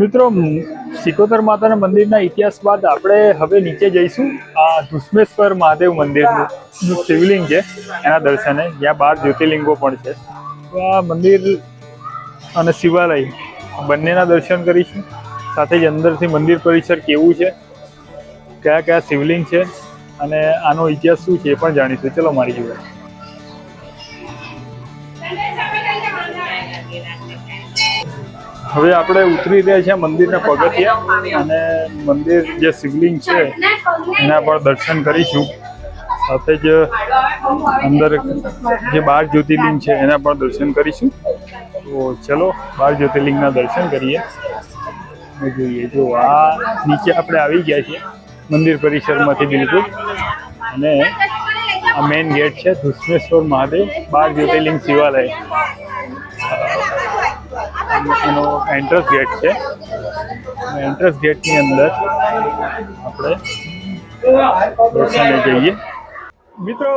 મિત્રો સિકોતર માતાના મંદિરના ઇતિહાસ બાદ આપણે હવે નીચે જઈશું. આ ધુસ્મેશ્વર મહાદેવ મંદિરનું શિવલિંગ છે, એના દર્શને. જ્યાં બાર જ્યોતિર્લિંગો પણ છે. તો આ મંદિર અને શિવાલય બંનેના દર્શન કરીશું. સાથે જ અંદરથી મંદિર પરિસર કેવું છે કયા કયા શિવલિંગ છે, અને આનો ઇતિહાસ શું છે એ પણ જાણીશું. ચલો, મારી જોડે. હવે આપણે ઉતરી રહ્યા છીએ મંદિરના પગથિયા અને મંદિર જે શિવલિંગ છે, એના પણ દર્શન કરીશું. સાથે જ અંદર જે બાર જ્યોતિર્લિંગ છે, એના પણ દર્શન કરીશું. તો ચલો, બાર જ્યોતિર્લિંગના દર્શન કરીએ. જોઈએ, જો આ નીચે આપણે આવી ગયા છીએ, મંદિર પરિસરમાંથી બિલકુલ. અને આ મેઇન ગેટ છે ધુસ્મેશ્વર મહાદેવ બાર જ્યોતિર્લિંગ શિવાલય. એનો એન્ટ્રન્સ ગેટ છે. એન્ટ્રન્સ ગેટની અંદર આપણે દર્શને જઈએ. મિત્રો,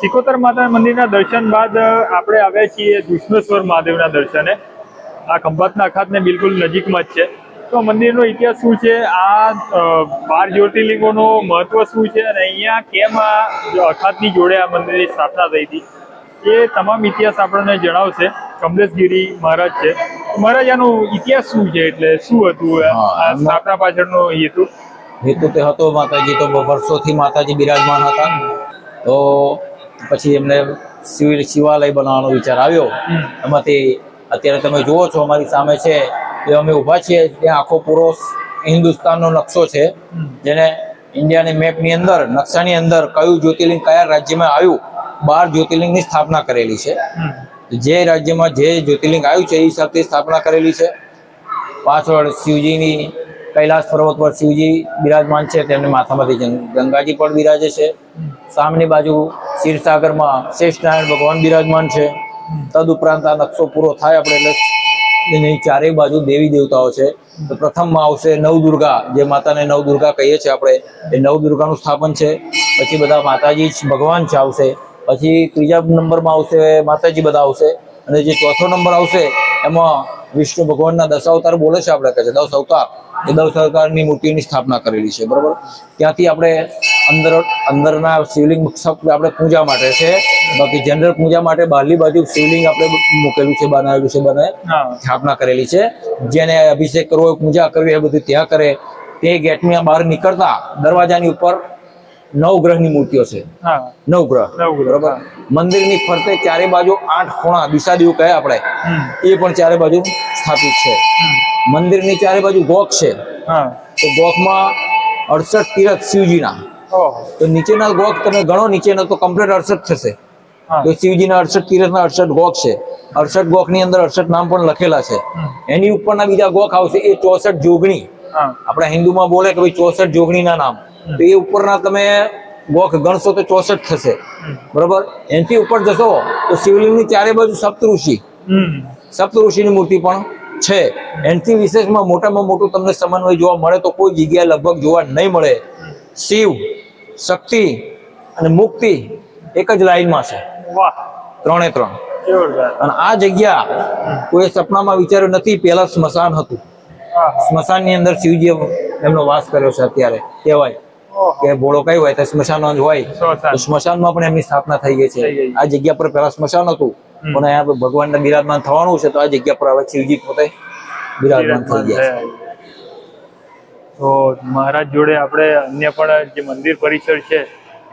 સિકોતર માતા મંદિરના દર્શન બાદ આપણે આવ્યા છીએ દુષ્મેશ્વર મહાદેવના દર્શને. આ ખંભાતના અખાતને બિલકુલ નજીકમાં જ છે. તો મંદિરનો ઇતિહાસ શું છે? આ બાર જ્યોતિર્લિંગોનો મહત્વ શું છે? અને અહીંયા કેમ આ અખાતની જોડે આ મંદિરની સ્થાપના થઈ હતી? એ તમામ ઇતિહાસ આપણને જણાવશે. કમલેશગીરી મહારાજ છે. મહારાજ આનો ઇતિહાસ શું છે? એટલે શું હતું? સ્થાપના પાછળનો હેતુ? હેતુ તે હતો માતાજી તો વર્ષોથી માતાજી બિરાજમાન હતા. તો પછી એમને શિવ શિવાલય બનાવવાનો વિચાર આવ્યો. એમાંથી અત્યારે તમે જુઓ છો અમારી સામે છે એ અમે ઊભા છીએ ત્યાં આખો પૂરો હિન્દુસ્તાનનો નકશો છે. જેને ઇન્ડિયાની મેપની અંદર નકશાની અંદર કયું જ્યોતિર્લિંગ કયા રાજ્યમાં આવ્યું બાર જ્યોતિર્લિંગની સ્થાપના કરેલી છે. જે રાજ્યમાં જે જ્યોતિર્લિંગ આવ્યું છે, એ હિસાબથી સ્થાપના કરેલી છે. પાછળ શિવજીની કૈલાસ પર્વત પર શિવજી બિરાજમાન છે, તેમની માથામાંથી ગંગાજી પણ બિરાજે છે. સામેની બાજુ ક્ષીરસાગરમાં શેષનારાયણ ભગવાન બિરાજમાન છે. તદ ઉપરાંત આ નકશો પૂરો થાય આપણે એટલે એની ચારેય બાજુ દેવી દેવતાઓ છે. તો પ્રથમમાં આવશે નવદુર્ગા, જે માતાને નવદુર્ગા કહીએ છીએ આપણે. એ નવદુર્ગાનું સ્થાપન છે. પછી બધા માતાજી ભગવાન છે, આવશે. પછી ત્રીજા નંબરમાં આવશે માતાજી બધા આવશે. અને જે ચોથો નંબર આવશે એમાં વિષ્ણુ ભગવાનના દસ અવતાર બોલે છે આપણે કહે છે. દસ અવતાર. એ દસ અવતારની મૂર્તિની સ્થાપના કરેલી છે. બરાબર? ત્યાંથી આપણે અંદર અંદરના શિવલિંગ આપણે પૂજા માટે છે. બાકી જનરલ પૂજા માટે બહારની બાજુ શિવલિંગ આપણે મૂકેલું છે બનાવેલું છે બને. સ્થાપના કરેલી છે. જેને અભિષેક કરવો પૂજા કરવી એ બધું ત્યાં કરે. તે ગેટની બહાર નીકળતા દરવાજાની ઉપર નવ ગ્રહની મૂર્તિઓ છે. નવ નવગ્રહ, બરોબર. મંદિરની ફરતે ચારે બાજુ આઠ ખૂણા દિશા દેવું કહે આપણે. એ પણ ચારે બાજુ સ્થાપિત છે. મંદિરની ચારે બાજુ ગોખ છે. હા. તો ગોખમાં અડસઠ તીરથ શિવજીના. ના તો નીચેના ગોખ તમે ગણો નીચેના તો કમ્પ્લીટ અડસઠ થશે. તો શિવજીના અડસઠ તીરથના અડસઠ ગોખ છે. અડસઠ ગોખની અંદર અડસઠ નામ પણ લખેલા છે. એની એની ઉપરના બીજા ગોખ આવશે એ ચોસઠ જોગણી. આપણા હિન્દુમાં બોલે કે ભાઈ ચોસઠ જોગણીના નામ. તો એ ઉપરના તમે ગોખ ગણશો તો ચોસઠ થશે. બરોબર? એનથી ઉપર જશો તો શિવલિંગની ચારે બાજુ સપ્તઋષિ સપ્તઋષિની મૂર્તિ પણ છે. એનથી વિશેષમાં મોટામાં મોટું તમને સમન્વય જોવા મળે તો કોઈ જગ્યાએ લગભગ જોવા નહીં મળે. શિવ શક્તિ અને મુક્તિ એક જ લાઈનમાં છે. ત્રણે ત્રણ. અને આ જગ્યા કોઈ સપનામાં વિચાર્યું નથી પહેલા સ્મશાન હતું. સ્મશાનની અંદર શિવજી એમનો વાસ કર્યો છે અત્યારે. કહેવાય કે ભોળો કઈ હોય તો સ્મશાન જ હોય. તો સ્મશાનમાં પણ એમની સ્થાપના થઈ ગઈ છે. આ જગ્યા પર પહેલા સ્મશાન હતું. પણ અહીંયા ભગવાનના બિરાજમાન થવાનું છે તો આ જગ્યા પર હવે શિવજી પોતે બિરાજમાન થઈ ગયા છે. તો મહારાજ જોડે આપણે અન્ય પણ જે મંદિર પરિસર છે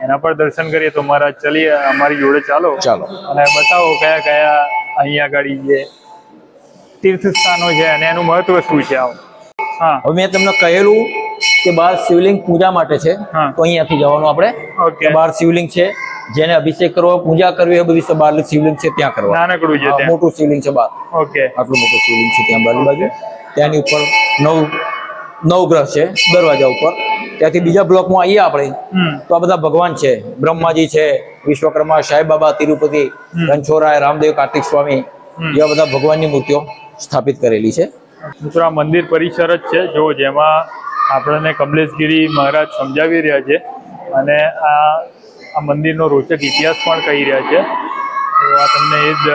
એના પર દર્શન કરીએ તો મહારાજ ચલીએ અમારી જોડે ચાલો. ચાલો. અને બતાવો કયા કયા અહીંયા આગળ જે તીર્થ સ્થાનો છે અને એનું મહત્વ શું છે આવું? હા. હવે મેં તમને કહેલું કે બહાર શિવલિંગ પૂજા માટે છે તો અહીંયાથી જવાનું આપણે. બહાર શિવલિંગ છે જેને અભિષેક કરવો પૂજા કરવી એ બધી બહાર શિવલિંગ છે ત્યાં કરવા. નાનકડું છે મોટું શિવલિંગ છે બહાર ઓકે. આટલું મોટું શિવલિંગ છે ત્યાં બાજુ બાજુ. ત્યાંની ઉપર નવ નવગ્રહ છે દરવાજા ઉપર. ત્યાંથી બીજા બ્લોકમાં આવીએ આપણે તો આ બધા ભગવાન છે. બ્રહ્માજી છે વિશ્વકર્મા સાંઈ બાબા તિરુપતિ રણછોરાય રામદેવ કાર્તિક સ્વામી એવા બધા ભગવાનની મૂર્તિઓ સ્થાપિત કરેલી છે. મિત્રો આ મંદિર પરિસર જ છે. જો જેમાં આપણને કમલેશગીરી મહારાજ સમજાવી રહ્યા છે અને આ આ મંદિરનો રોચક ઇતિહાસ પણ કહી રહ્યા છે. તો આ તમને એ જ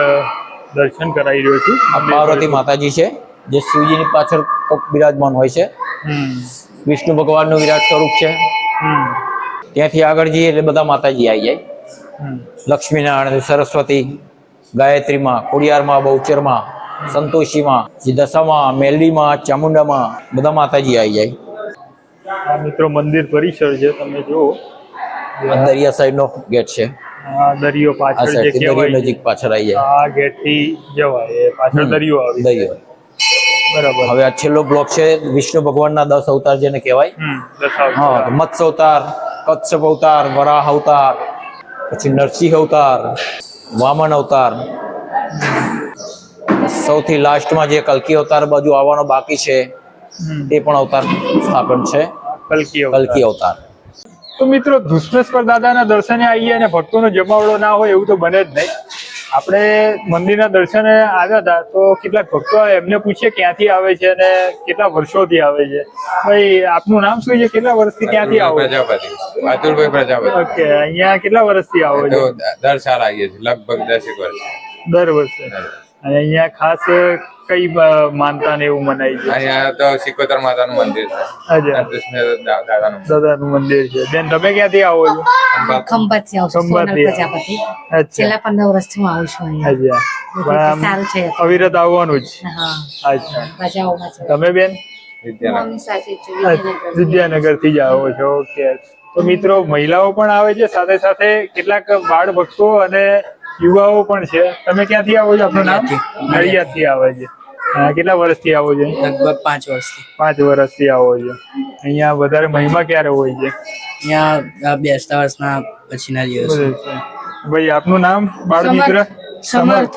દર્શન કરાવી રહ્યો છું. પાર્વતી માતાજી છે જે શિવજીની પાછળ બિરાજમાન હોય છે. વિષ્ણુ ભગવાનનું વિરાટ સ્વરૂપ છે. ત્યાંથી આગળ જઈએ એટલે બધા માતાજી આવી જાય. લક્ષ્મીનારાયણ સરસ્વતી ગાયત્રીમાં ખોડિયારમાં બહુચરમાં સંતોષીમાં જે દશામાં મેલડીમાં ચામુંડામાં બધા માતાજી આવી જાય. મિત્રો મંદિર પરિસર છે તમે જુઓ. દરિયા સાઈડનો ગેટ છે. દરિયો પાછળ જે કહેવાય નજીક પાછળ આવી જાય. આ ગેટથી જવાય પાછળ દરિયો આવે દરિયો. બરાબર. હવે આ છેલ્લો બ્લોક છે વિષ્ણુ ભગવાનના દસ અવતાર જેને કહેવાય. હા મત્સ્ય અવતાર કચ્છ અવતાર વરાહ અવતાર પછી નરસિંહ અવતાર વામન અવતાર. સૌથી લાસ્ટમાં જે કલ્કી અવતાર બાજુ આવવાનો બાકી છે તે પણ અવતાર સ્થાપન છે. કલ્કી અવતાર. કલ્કી અવતાર. તો મિત્રો ધુષ્મેશ્વર દાદાના દર્શને આવીએ અને ભક્તોનો જમાવડો ના હોય એવું તો બને જ નહીં. આપણે મંદિરના દર્શને આવ્યા હતા તો કેટલાક ભક્તો એમને પૂછીએ ક્યાંથી આવે છે અને કેટલા વર્ષોથી આવે છે. ભાઈ આપનું નામ શું છે? કેટલા વર્ષથી ક્યાંથી આવો? પ્રજાપતિ. અતુલભાઈ પ્રજાપતિ. ઓકે અહીંયા કેટલા વર્ષથી આવો છો? દર સાલ આવીએ છીએ લગભગ દસેક વર્ષ. દર વર્ષે. અને અહીંયા ખાસ કઈ માનતા ને એવું મનાય છે અહીંયા તો સિકોતર માતાનું મંદિર છે. કૃષ્ણ દાદાનું દાદાનું મંદિર છે. બેન તમે ક્યાંથી આવો છો? ખંભાતથી આવું છું ખંભાતથી. પ્રજાપતિ. અચ્છા. છેલ્લા પંદર વર્ષથી હું આવું છું અહીંયા. સારું છે. અવિરત આવવાનું જ. હા. અચ્છા. રજાઓમાં છે તમે બેન? વિદ્યાનગર. થી જ આવો છો. ઓકે. તો મિત્રો મહિલાઓ પણ આવે છે સાથે સાથે કેટલાક બાળ ભક્તો અને યુવાઓ પણ છે. તમે ક્યાંથી આવો છો? આપણું નામ? નડિયાદથી આવે છે. કેટલા વર્ષથી આવો છો? લગભગ પાંચ વર્ષથી. પાંચ વર્ષથી આવો છો. અહીંયા વધારે મહિમા ક્યારે હોય છે? અહીંયા આ બેસતા વર્ષના પછીના દિવસ. ભાઈ આપનું નામ? બાળ મિત્ર? સમર્થ.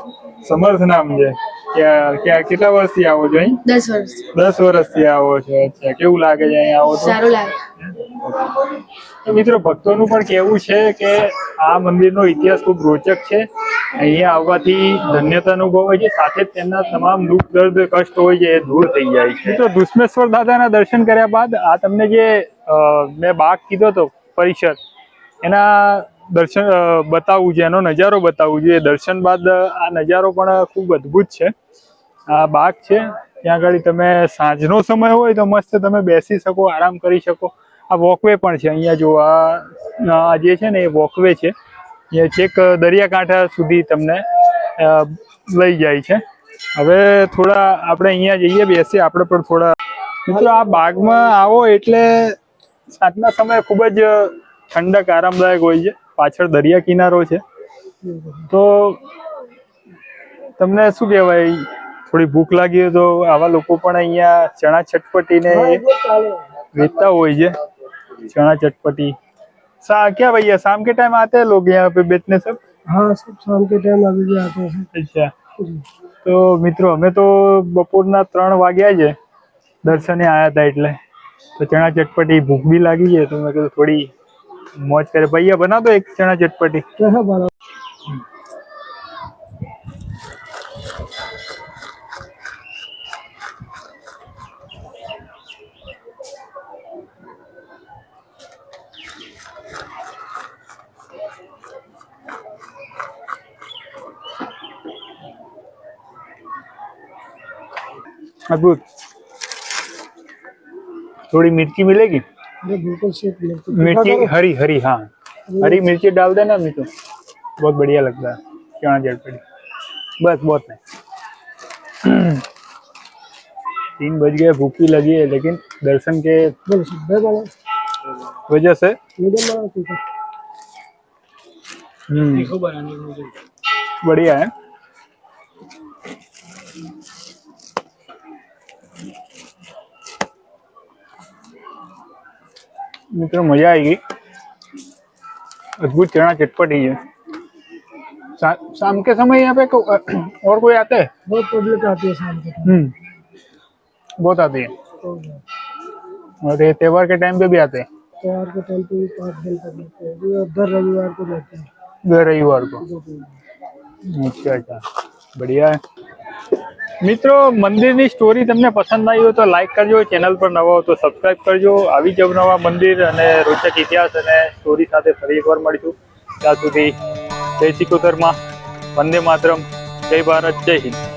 સમર્થ. નામ છે. કેટલા વર્ષથી આવો છો અહીં? દસ વર્ષ દસ વર્ષથી આવો છો. અચ્છા કેવું લાગે છે અહીં આવો તો સારું લાગે. મિત્રો ભક્તોનું પણ કેવું છે કે આ મંદિરનો ઇતિહાસ ખૂબ રોચક છે. અહીંયા આવવાથી ધન્યતા અનુભવાય છે, સાથે તેમના તમામ દુઃખ, દર્દ, કષ્ટ હોય છે, એ દૂર થઈ જાય છે. તો દુષ્મેશ્વર દાદાના દર્શન કર્યા બાદ આ તમને જે મેં બાગ કીધો હતો, પરિષદ, એના દર્શન બતાવવું છે, એનો નજારો બતાવવું છે. દર્શન બાદ આ નજારો પણ ખૂબ અદ્ભુત છે. આ બાગ છે, ત્યાં આગળ તમે સાંજનો સમય હોય તો મસ્ત તમે બેસી શકો, આરામ કરી શકો. આ વોકવે પણ છે, અહીંયા જો આ જે છે ને એ વોકવે છે. છેક દરિયાકાંઠા સુધી તમને લઈ જાય છે. હવે થોડા આપણે અહીંયા જઈએ બેસીએ આપણે પણ થોડા મિત્રો આ બાગમાં આવો એટલે સાંજના સમયે ખૂબ જ ઠંડક આરામદાયક હોય છે. પાછળ દરિયા કિનારો છે. તો તમને શું કહેવાય? થોડી ભૂખ લાગી હોય તો આવા લોકો પણ અહીંયા ચણા ચટપટીને વેચતા હોય છે. ચણા ચટપટી. सा क्या भैया शाम के टाइम आते हैं लोग यहाँ पे बेचने सब हाँ सब शाम के टाइम अभी भी आते हैं અચ્છા તો મિત્રો અમે તો બપોરના ત્રણ વાગ્યા છે દર્શને આવ્યા હતા એટલે તો ચણા ચટપટી ભૂખ બી લાગી છે તો મેં કીધું થોડી મોજ કરે ભૈયા બના દો એક ચણા ચટપટી अद्भुत थोड़ी मिर्ची मिलेगी? अरे बिल्कुल मिर्ची। हरी हरी हाँ। हरी मिर्ची डाल देना अभी तो। बहुत बढ़िया लगता है। चना चटपटी बस बहुत नहीं तीन बज गए भूखी लगी है लेकिन दर्शन के वजह से? बना ठीक है। हम्म, बढ़िया है मित्रों मजा आएगी अद्भुत चना चटपटी है शा, शाम के समय यहाँ पे को, और कोई आते हैं बहुत पब्लिक आती है शाम के टाइम हम्म बहुत आती है और ये त्योहार के टाइम पे भी आते हैं त्योहार के टाइम पे भी पाँच दिन तक रहते हैं ये दर रविवार को रहते हैं दर रविवार को दो दिन। અચ્છા અચ્છા બઢિયા મિત્રો, મંદિરની સ્ટોરી તમને પસંદ આવી હોય તો લાઈક કરજો ચેનલ પર નવા હો તો સબસ્ક્રાઇબ કરજો. આવી જ નવા મંદિર અને રોચક ઇતિહાસ અને સ્ટોરી સાથે ફરી એકવાર મળીશું. ત્યાં સુધી જય સિકોતરમાં વંદે માતરમ. જય ભારત. જય હિન્દ.